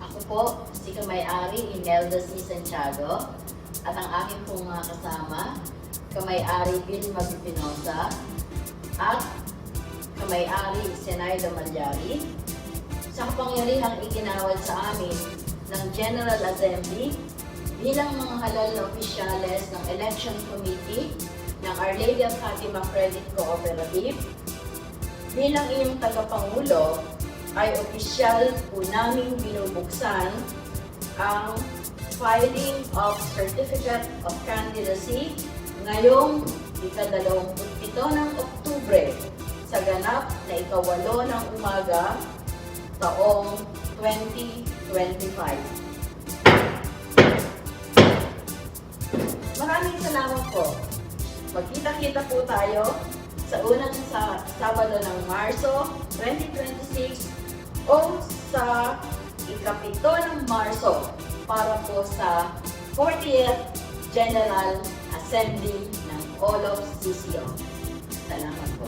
Ako po, si Kamay-ari Imelda C. Santiago at ang aking pong mga kasama, Kamay-ari Bill Magpinosa at Kamay-ari Senayda Malyari sa kapangyarihang iginawad sa amin ng General Assembly bilang mga halal na opisyales ng Election Committee ng Our Lady of Fatima Credit Cooperative bilang iyong tagapangulo ay opisyal po naming binubuksan ang filing of Certificate of Candidacy ngayong ikadalawamputpito ng Oktubre sa ganap na ikawalo ng umaga taong 2025. Maraming salamat po. Magkita-kita po tayo sa unang sa Sabado ng Marso 2026 o sa ikapito ng Marso para po sa 40th General Assembly ng All of CCO. Salamat po.